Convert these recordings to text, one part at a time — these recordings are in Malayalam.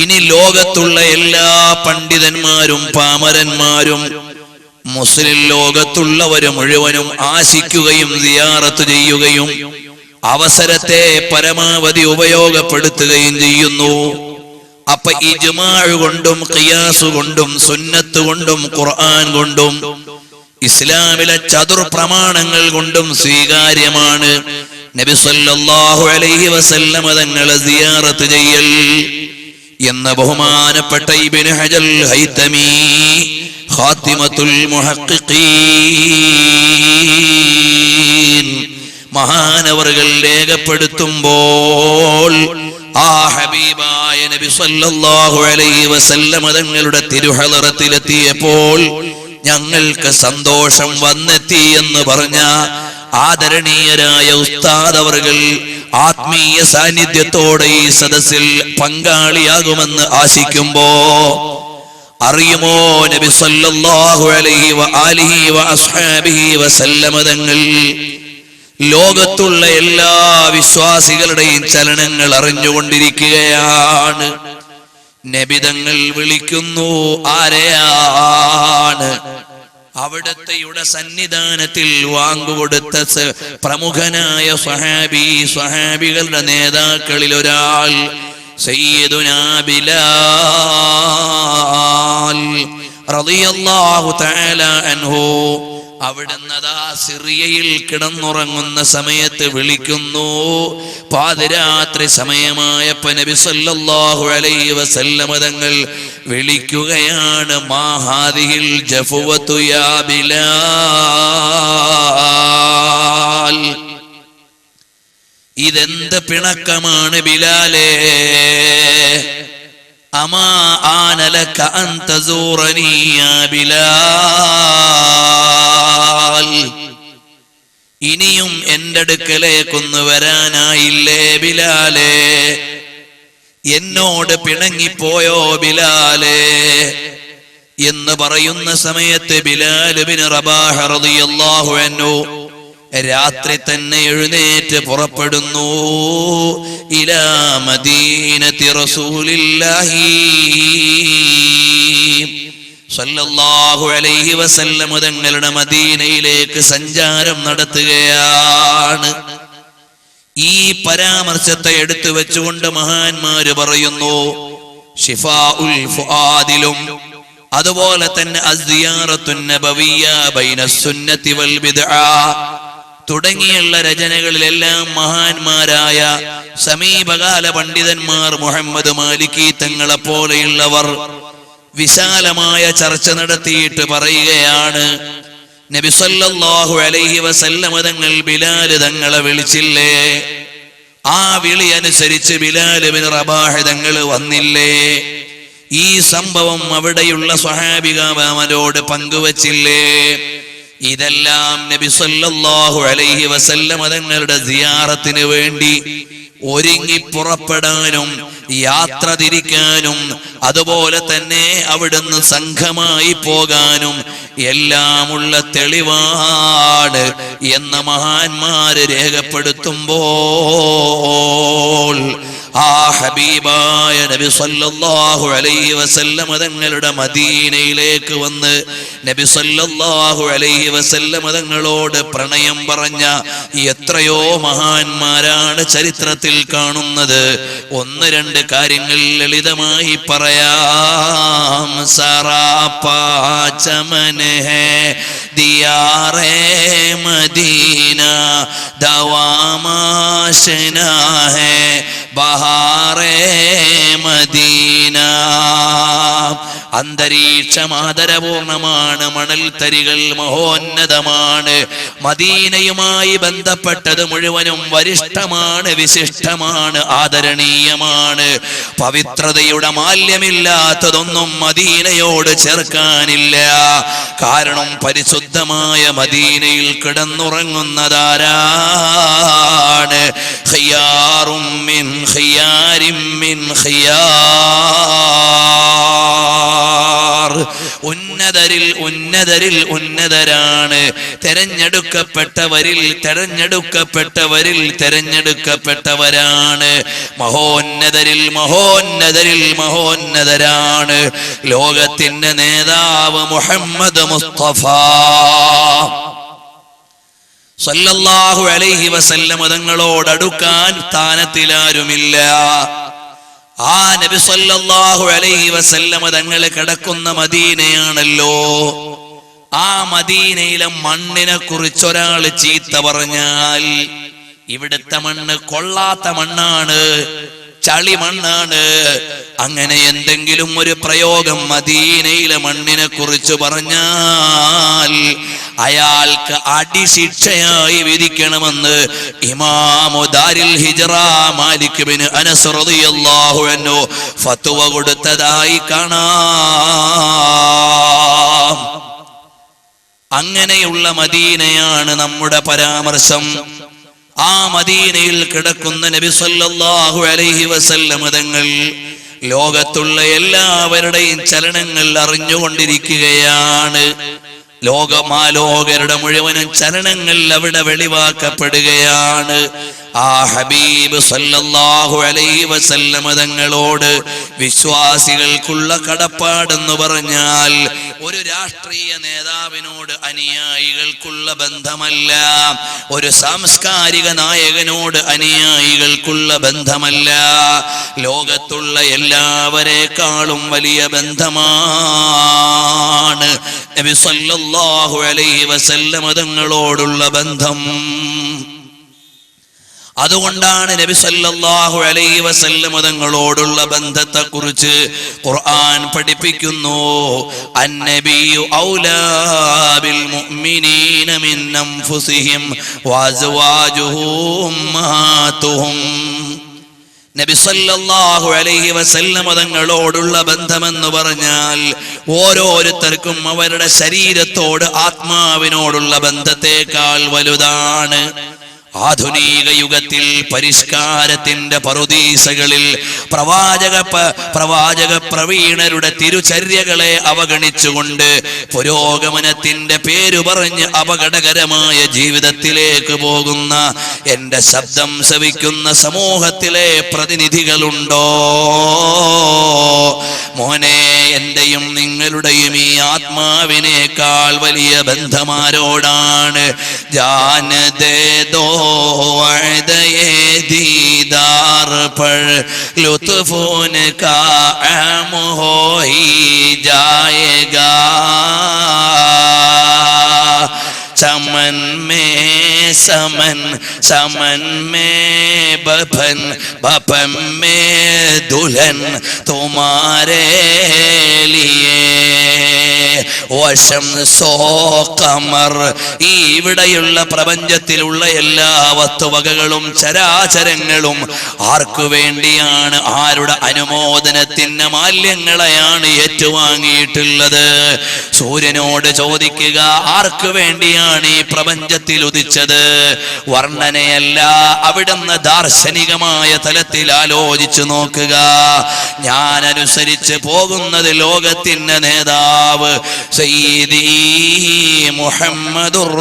ഇനി ലോകത്തുള്ള എല്ലാ പണ്ഡിതന്മാരും പാമരന്മാരും മുസ്ലിം ലോകത്തുള്ളവര് മുഴുവനും ആശിക്കുകയും സിയാറത്ത് ചെയ്യുകയും അവസരത്തെ പരമാവധി ഉപയോഗപ്പെടുത്തുകയും ചെയ്യുന്നു. അപ്പൊ ഇജ്മാഴ് കൊണ്ടും ഖിയാസ് കൊണ്ടും സുന്നത്ത് കൊണ്ടും ഖുർആൻ കൊണ്ടും ഇസ്ലാമിലെ ചതുർ പ്രമാണങ്ങൾ കൊണ്ടും സ്വീകാര്യമാണ്. നബി സല്ലല്ലാഹു അലൈഹി വസല്ലമ തങ്ങളെ സിയാറത്ത് ചെയ്യൽ എന്ന ബഹുമാനപ്പെട്ട ഇബ്നു ഹജൽ ഹൈതമി ഖാത്തിമത്തുൽ മുഹഖിഖീൻ. മഹാനവറുകൾ രേഖപ്പെടുത്തുമ്പോൾ ആ ഹബീബായ നബി സല്ലല്ലാഹു അലൈഹി വസല്ലമ തങ്ങളുടെ തിരുഹളറത്തിലെത്തിയപ്പോൾ ഞങ്ങൾക്ക് സന്തോഷം വന്നെത്തി എന്ന് പറഞ്ഞ ആദരണീയരായ ഉസ്താദ് അവർകൾ ആത്മീയ സാന്നിധ്യത്തോടെ ഈ സദസ്സിൽ പങ്കാളിയാകുമെന്ന് ആശിക്കുമ്പോ അറിയുമോ നബി സല്ലല്ലാഹു അലൈഹി വ ആലിഹി വ അസ്ഹാബിഹി വസല്ലമ തങ്ങൾ? ലോകത്തുള്ള എല്ലാ വിശ്വാസികളുടെയും ചലനങ്ങൾ അറിഞ്ഞുകൊണ്ടിരിക്കുകയാണ്. നബിതങ്ങൾ വിളിക്കുന്നു ആരെയാണ്? അവിടത്തെയുടെ സന്നിധാനത്തിൽ വാങ്ങുകൊടുത്ത പ്രമുഖനായ സ്വഹാബി സ്വഹാബികളുടെ നേതാക്കളിൽ ഒരാൾ സയ്യിദുനാ ബിലാൽ റളിയല്ലാഹു തആല അൻഹു. അവിടുന്ന് അതാ സിറിയയിൽ കിടന്നുറങ്ങുന്ന സമയത്ത് വിളിക്കുന്നു. പാതിരാത്രി സമയമായപ്പോ നബി സല്ലല്ലാഹു അലൈഹി വസല്ലമ തങ്ങൾ വിളിക്കുകയാണ് മാഹാദിഹിൽ ജഫുവതു യാ ഇതെന്ത് പിണക്കമാണ് ബിലാലേ? അമാ لك അൻ تزورني യാ ബിലാൽ. ഇനിയും എന്റെ അടുക്കലേക്കൊന്ന് വരാനായില്ലേ ബിലാലേ? എന്നോട് പിണങ്ങിപ്പോയോ ബിലാലേ? എന്ന് പറയുന്ന സമയത്ത് ബിലാലുബിന് റബാഹ റളിയല്ലാഹു അൻഹു രാത്രി തന്നെ എഴുന്നേറ്റ് പുറപ്പെടുന്നു. ഇലാ മദീനത്തി റസൂലില്ലാഹി. സല്ലല്ലാഹു അലൈഹി വസല്ലം തങ്ങളുടെ മദീനയിലേക്ക് സഞ്ചാരം നടത്തുകയാണ്. ഈ പരാമർശത്തെ എടുത്തു വെച്ചുകൊണ്ട് മഹാന്മാര് പറയുന്നു ഷിഫാ ഉൽ ഫുആദിലും അതുപോലെ തന്നെ അസ്ദിയാറത്തുൻ നബവിയ്യ ബൈന സുന്നത്തി വൽ ബിദ്അ തുടങ്ങിയുള്ള രചനകളിലെല്ലാം മഹാന്മാരായ സമീപകാല പണ്ഡിതന്മാർ മുഹമ്മദ് മാലിക്കി തങ്ങളെ പോലെയുള്ളവർ വിശാലമായ ചർച്ച നടത്തിയിട്ട് പറയുകയാണ് നബി സല്ലല്ലാഹു അലൈഹി വസല്ലമ തങ്ങൾ ബിലാൽ തങ്ങളെ വിളിച്ചില്ലേ? ആ വിളി അനുസരിച്ച് ബിലാൽ റബാഹ തങ്ങൾ വന്നില്ലേ? ഈ സംഭവം അവിടെയുള്ള സ്വഹാബികാമരോട് പങ്കുവച്ചില്ലേ? ഇതെല്ലാം നബി സല്ലല്ലാഹു അലൈഹി വസല്ലമ തങ്ങളുടെ സിയാറത്തിന് വേണ്ടി ഒരുങ്ങി പുറപ്പെടാനും യാത്ര തിരിക്കാനും അതുപോലെ തന്നെ അവിടുന്ന് സംഘമായി പോകാനും എല്ലാമുള്ള തെളിവാട് എന്ന മഹാന്മാര് രേഖപ്പെടുത്തുമ്പോൾ ആ ഹബീബായ നബി സല്ലല്ലാഹു അലൈഹി വസല്ലം തങ്ങളുടെ മദീനയിലേക്ക് വന്ന് നബി സല്ലല്ലാഹു അലൈഹി വസല്ലം തങ്ങളോട് പ്രണയം പറഞ്ഞ എത്രയോ മഹാന്മാരാണ് ചരിത്രത്തിൽ കാണുന്നത്. ഒന്ന് രണ്ട് കാര്യങ്ങൾ ലളിതമായി പറയാം. സറാപ്പാചമനെ ദിയാറേ മദീന ദവാമാശന ബഹാറേ അന്തരീക്ഷം ആദരപൂർണമാണ് തരികൾ മഹോന്നതമാണ്. മദീനയുമായി ബന്ധപ്പെട്ടത് മുഴുവനും വരിഷ്ഠമാണ് വിശിഷ്ടമാണ് ആദരണീയമാണ്. പവിത്രതയുടെ മാല്യമില്ലാത്തതൊന്നും മദീനയോട് ചേർക്കാനില്ല. കാരണം പരിശുദ്ധമായ മദീനയിൽ കിടന്നുറങ്ങുന്നതാരാണ്? ഖിയാറും മിൻ ഖിയാരിം മിൻ ഉന്നത ഉന്നതരിൽ ഉന്നതരിൽ ഉന്നതരാണ്. തെരഞ്ഞെടുക്കപ്പെട്ടവരിൽ തെരഞ്ഞെടുക്കപ്പെട്ടവരിൽ തെരഞ്ഞെടുക്കപ്പെട്ടവരാണ്. മഹോന്നതരിൽ മഹോന്നതരിൽ മഹോന്നതരാണ്. ലോകത്തിന്റെ നേതാവ് മുഹമ്മദ് മുസ്തഫ. സല്ലല്ലാഹു അലൈഹി വസല്ലം തങ്ങളോട് അടുക്കാൻ സ്ഥാനത്തിലാരുമില്ല. ആ നബി സല്ലല്ലാഹു അലൈഹി വസല്ലമ തങ്ങൾ കിടക്കുന്ന മദീനയാണല്ലോ. ആ മദീനയിലെ മണ്ണിനെ കുറിച്ച് ഒരാൾ ചീത്ത പറഞ്ഞാൽ ഇവിടുത്തെ മണ്ണ് കൊള്ളാത്ത മണ്ണാണ് ചളി മണ്ണാണ്. അങ്ങനെ എന്തെങ്കിലും ഒരു പ്രയോഗം മദീനയിലെ മണ്ണിനെ കുറിച്ച് പറഞ്ഞാൽ അയാൾക്ക് അടിശിക്ഷയായി വിധിക്കണമെന്ന് ഇമാമുദാരിൽ ഹിജറ മാലിക് ബിൻ അനസ് റളിയല്ലാഹു അൻഹു ഫത്വ കൊടുത്തതായി കാണാം. അങ്ങനെയുള്ള മദീനയാണ് നമ്മുടെ പരാമർശം. ആ മദീനയിൽ കിടക്കുന്ന നബി സല്ലല്ലാഹു അലൈഹി വസല്ലം തങ്ങൾ ലോകത്തുള്ള എല്ലാവരുടെയും ചലനങ്ങൾ അറിഞ്ഞുകൊണ്ടിരിക്കുകയാണ്. ലോകമാലോകരുടെ മുഴുവനും ചലനങ്ങൾ അവിടെ വെളിവാക്കപ്പെടുകയാണ്. ആ ഹബീബ് സല്ലല്ലാഹു അലൈഹി വസല്ലമ തങ്ങളോട് വിശ്വാസികൾക്കുള്ള കടപ്പാടെന്ന് പറഞ്ഞാൽ ഒരു രാഷ്ട്രീയ നേതാവിനോട് അനുയായികൾക്കുള്ള ബന്ധമല്ല ഒരു സാംസ്കാരിക നായകനോട് അനുയായികൾക്കുള്ള ബന്ധമല്ല. ലോകത്തുള്ള എല്ലാവരെക്കാളും വലിയ ബന്ധമാണ് നബി സല്ലല്ലാഹു അലൈഹി വസല്ലമ തങ്ങളോടുള്ള ബന്ധം. അതുകൊണ്ടാണ് നബി സല്ലല്ലാഹു അലൈഹി വസല്ലം തങ്ങളോടുള്ള ബന്ധത്തെ കുറിച്ച് ഖുർആൻ പഠിപ്പിക്കുന്നു. അന്നബിയു ഔലാ ബിൽ മുഅ്മിനീന മിൻ അൻഫുസിഹിം വഅസ്വാജുഹു ഉമ്മഹാത്തുഹും നബി സല്ലല്ലാഹു അലൈഹി വസല്ലം തങ്ങളോടുള്ള ബന്ധമെന്ന് പറഞ്ഞാൽ ഓരോരുത്തർക്കും അവരുടെ ശരീരത്തോട് ആത്മാവിനോടുള്ള ബന്ധത്തേക്കാൾ വലുതാണ്. ആധുനിക യുഗത്തിൽ പരിഷ്കാരത്തിന്റെ പറുദീസകളിൽ പ്രവാചക പ്രവാചക പ്രവീണരുടെ തിരുചര്യകളെ അവഗണിച്ചുകൊണ്ട് പുരോഗമനത്തിന്റെ പേരു പറഞ്ഞ് അപകടകരമായ ജീവിതത്തിലേക്ക് പോകുന്ന എന്റെ ശബ്ദം ശ്രവിക്കുന്ന സമൂഹത്തിലെ പ്രതിനിധികളുണ്ടോ? മോനെ എന്റെയും നിങ്ങളുടെയും ഈ ആത്മാവിനേക്കാൾ വലിയ ബന്ധമാരോടാണ്? ജാനദേതോ ജായഗാ. ചമൻ മേ समन समन में बपन बपन में दुल्हन तुम्हारे लिए। വശം സോ കമർ. ഈ ഇവിടെയുള്ള പ്രപഞ്ചത്തിലുള്ള എല്ലാ വസ്തുവകകളും ചരാചരങ്ങളും ആർക്കു വേണ്ടിയാണ്? ആരുടെ അനുമോദനത്തിന് മാല്യങ്ങളെയാണ് ഏറ്റുവാങ്ങിയിട്ടുള്ളത്? സൂര്യനോട് ചോദിക്കുക ആർക്കു വേണ്ടിയാണ് ഈ പ്രപഞ്ചത്തിൽ ഉദിച്ചത്? വർണനയല്ല അവിടുന്ന് ദാർശനികമായ തലത്തിൽ ആലോചിച്ചു നോക്കുക. ഞാൻ അനുസരിച്ച് പോകുന്നത് ലോകത്തിന്റെ നേതാവ് സയ്യിദി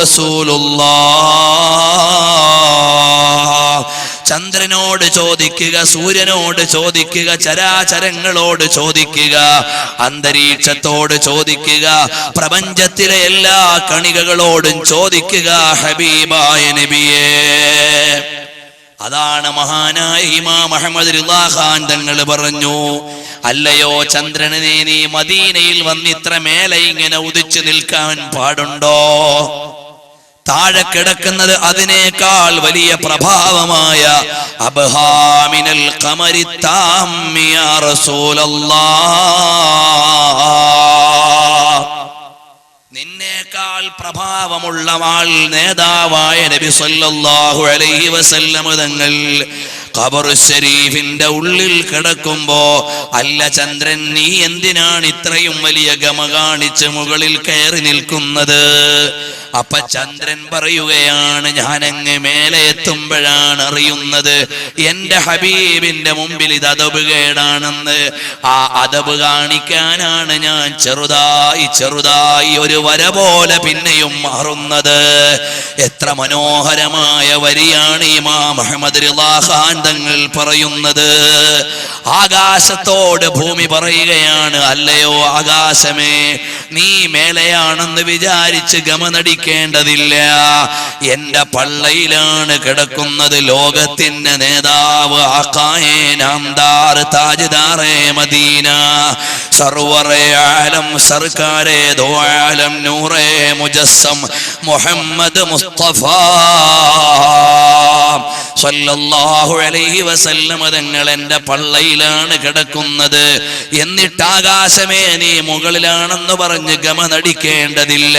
റസൂലുള്ളാഹ്. ചന്ദ്രനോട് ചോദിക്കുക സൂര്യനോട് ചോദിക്കുക ചരാചരങ്ങളോട് ചോദിക്കുക അന്തരീക്ഷത്തോട് ചോദിക്കുക പ്രപഞ്ചത്തിലെ എല്ലാ കണികകളോടും ചോദിക്കുക ഹബീബായ നബിയേ. അതാണ് മഹാനായ ഇമാം അഹമ്മദ് ഖാൻ തങ്ങൾ പറഞ്ഞു. അല്ലയോ ചന്ദ്രനെ നീ മദീനയിൽ വന്നിത്ര മേലെ ഇങ്ങനെ ഉദിച്ചു നിൽക്കാൻ പാടുണ്ടോ? താഴെ കിടക്കുന്നത് അതിനേക്കാൾ വലിയ പ്രഭാവമായ അബ്ഹാമിനൽ കമരി നിന്നേക്കാൾ പ്രഭാവമുള്ള ആൾ നേതാവായ നബി സല്ലല്ലാഹു അലൈഹി വസല്ലം തങ്ങൾ ഖബർ ശരീഫിന്റെ ഉള്ളിൽ കിടക്കുമ്പോ അല്ല ചന്ദ്രൻ നീ എന്തിനാണ് ഇത്രയും വലിയ ഗമ കാണിച്ച് മുകളിൽ കയറി നിൽക്കുന്നത്? അപ്പൊ ചന്ദ്രൻ പറയുകയാണ് ഞാൻ ഞാനങ്ങ് മേലെ എത്തുമ്പോഴാണ് അറിയുന്നത്. എന്റെ ഹബീബിന്റെ മുമ്പിൽ ഇത് അതബ് കേടാണെന്ന്. ആ അതബ് കാണിക്കാനാണ് ഞാൻ ചെറുതായി ചെറുതായി ഒരു വര പോലെ പിന്നെയും മാറുന്നത്. എത്ര മനോഹരമായ വരിയാണ് ഇമാം അഹമ്മദ് റിളാഖാൻ തങ്ങൾ പറയുന്നത്. ആകാശത്തോട് ഭൂമി പറയുകയാണ് അല്ലയോ ആകാശമേ നീ മേലെയാണെന്ന് വിചാരിച്ച് ഗമനടിക്കേണ്ടതില്ല എന്റെ പള്ളയിലാണ് കിടക്കുന്നത് ലോകത്തിന്റെ നേതാവ് ആക്കായേ നാംദാർ താജ്ദാറേ മദീന. സർവറേ ആലം സർക്കാരേ ദോയാലം നൂറേ മുജസ്സം മുഹമ്മദ് മുസ്തഫ. സല്ലല്ലാഹു അലൈഹി വസല്ലമ തങ്ങൾ എന്റെ പള്ളയിലാണ് കിടക്കുന്നത്. എന്നിട്ട് ആകാശമേ നീ മുകളിലാണെന്ന് പറഞ്ഞ് ഗമനടിക്കേണ്ടതില്ല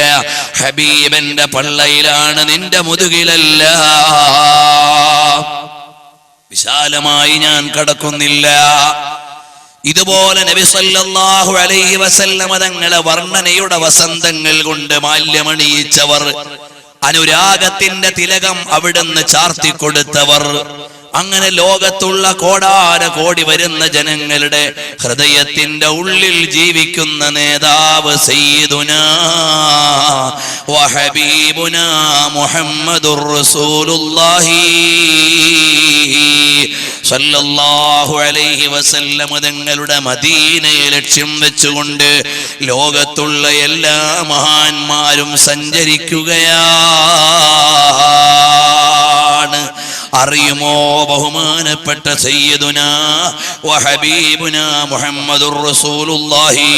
ഹബീബന്റെ പള്ളയിലാണ് നിന്റെ മുതുകിലല്ല. വിശാലമായി ഞാൻ കടക്കുന്നില്ല. ഇതുപോലെ നബി സല്ലല്ലാഹു അലൈഹി വസല്ലമ തങ്ങളെ വർണനയുടെ വസന്തങ്ങൾ കൊണ്ട് മാല്യമണിയിച്ചവർ അനുരാഗത്തിന്റെ തിലകം അവിടുന്ന് ചാർത്തിക്കൊടുത്തവർ അങ്ങനെ ലോകത്തുള്ള കോടാന കോടി വരുന്ന ജനങ്ങളുടെ ഹൃദയത്തിന്റെ ഉള്ളിൽ ജീവിക്കുന്ന നേതാവ് സയ്യിദുന മുഹമ്മദുർ റസൂലുള്ളാഹി. സല്ലല്ലാഹു അലൈഹി വസല്ലം തങ്ങളുടെ മദീനയെ ലക്ഷ്യം വെച്ചുകൊണ്ട് ലോകത്തുള്ള എല്ലാ മഹാന്മാരും സഞ്ചരിക്കുകയാണ്. അറിയുമോ ബഹുമാനപ്പെട്ട സയ്യിദുന വഹബീബുന മുഹമ്മദുർ റസൂലുള്ളാഹി?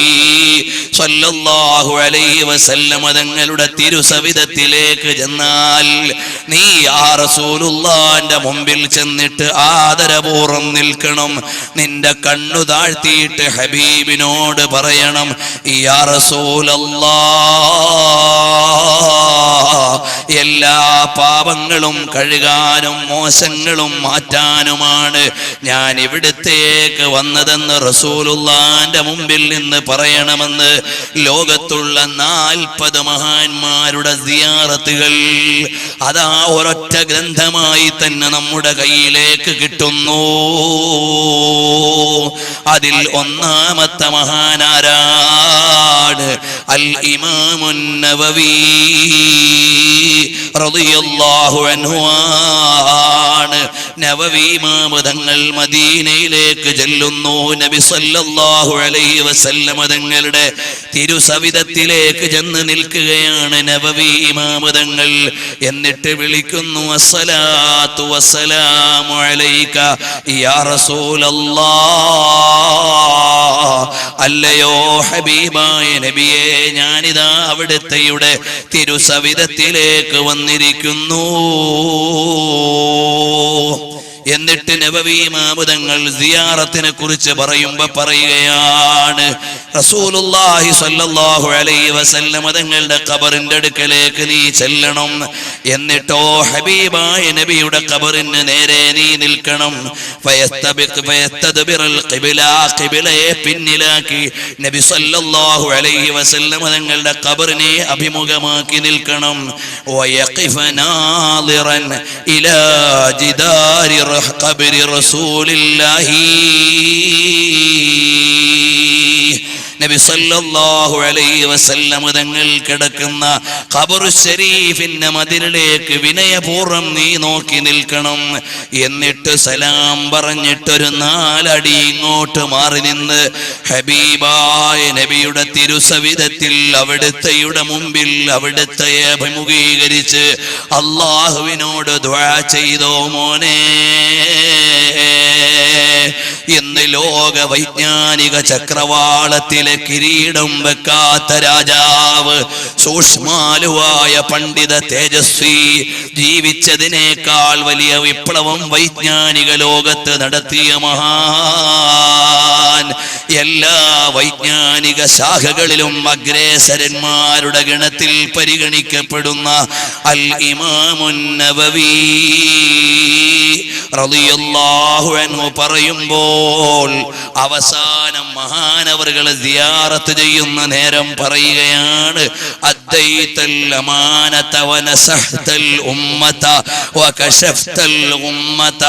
സ്വല്ലല്ലാഹു അലൈഹി വസല്ലമ തങ്ങളുടെ തിരുസവിധത്തിലേക്ക് ചെന്നാൽ നീ ആ റസൂലുള്ളാന്റെ മുമ്പിൽ ചെന്നിട്ട് ആദരപൂർവം നിൽക്കണം. നിന്റെ കണ്ണു താഴ്ത്തിയിട്ട് ഹബീബിനോട് പറയണം യാ റസൂലല്ലാ എല്ലാ പാപങ്ങളും കഴുകാനും മോശങ്ങളും മാറ്റാനുമാണ് ഞാൻ ഇവിടുത്തേക്ക് വന്നതെന്ന് റസൂലുള്ളാന്റെ മുമ്പിൽ നിന്ന് പറയണമെന്ന് ലോകത്തുള്ള നാൽപ്പത് മഹാന്മാരുടെ സിയാറത്തുകൾ അതാ ഒരൊറ്റ ഗ്രന്ഥമായി തന്നെ നമ്മുടെ കയ്യിലേക്ക് കിട്ടുന്നു. അതിൽ ഒന്നാമത്തെ മഹാനാരാട് അൽ അൻഹു ആണ് നവവി ഇമാം മദീനയിലേക്ക് ചെല്ലുന്നു. നബി സല്ലല്ലാഹു അലൈഹി വസല്ലമ തങ്ങളുടെ തിരുസവിധത്തിലേക്ക് ചെന്ന് നിൽക്കുകയാണ് നവവി ഇമാമതങ്ങൾ. എന്നിട്ട് വിളിക്കുന്നു അസ്സലാത്തു അലൈക യാ അല്ലയോ ഹബീബായ നബിയെ ഞാനിതാ അവിടുത്തെയുടെ തിരുസവിധത്തിലേക്ക് വന്നിരിക്കുന്നു. എന്നിട്ട് നബവീമാമുതങ്ങൾ സിയാറത്തിനെ കുറിച്ച് പറയുമ്പോ പറയുകയാണ്. റസൂലുള്ളാഹി സ്വല്ലല്ലാഹു അലൈഹി വസല്ലം തങ്ങളുടെ ഖബറിന്റെ അടുക്കലേക്ക് നീ ചെല്ലണം. എന്നിട്ടോ ഹബീബായ നബിയുടെ ഖബറിന് നേരെ നീ നിൽക്കണം. പിന്നിലാക്കി നബി സല്ലല്ലാഹു അലൈഹി വസല്ലം തങ്ങളുടെ ഖബറിനെ അഭിമുഖമാക്കി നിൽക്കണം. വയഖിഫ قبر رسول الله. നബി സല്ലല്ലാഹു അലൈഹി വസല്ലം തങ്ങൾ കിടക്കുന്ന ഖബർ ഷരീഫിന്റെ മതിലിലേക്ക് വിനയപൂർവം നീ നോക്കി നിൽക്കണം. എന്നിട്ട് സലാം പറഞ്ഞിട്ടൊരു നാലടി ഇങ്ങോട്ട് മാറി നിന്ന് ഹബീബായ നബിയുടെ തിരുസവിധത്തിൽ അവിടുത്തെയുടെ മുമ്പിൽ അവിടുത്തെ അഭിമുഖീകരിച്ച് അള്ളാഹുവിനോട് ദ്വാ ചെയ്തോ മോനെ. ഇന്ന് ലോക വൈജ്ഞാനിക ചക്രവാളത്തിലെ കിരീടം വെക്കാത്ത രാജാവ് സൂക്ഷ്മാലുവായ പണ്ഡിത തേജസ്വി ജീവിച്ചതിനേക്കാൾ വലിയ വിപ്ലവം വൈജ്ഞാനിക ലോകത്ത് നടത്തിയ മഹാൻ. എല്ലാ വൈജ്ഞാനിക ശാഖകളിലും അഗ്രേസരന്മാരുടെ ഗണത്തിൽ പരിഗണിക്കപ്പെടുന്ന അൽ ഇമാമുന്നവീ അൻഹു പറയുമ്പോൾ അവസാനം മഹാനവറുകൾ സിയാറത്ത് ചെയ്യുന്ന നേരം പറയുകയാണ് ഉമ്മത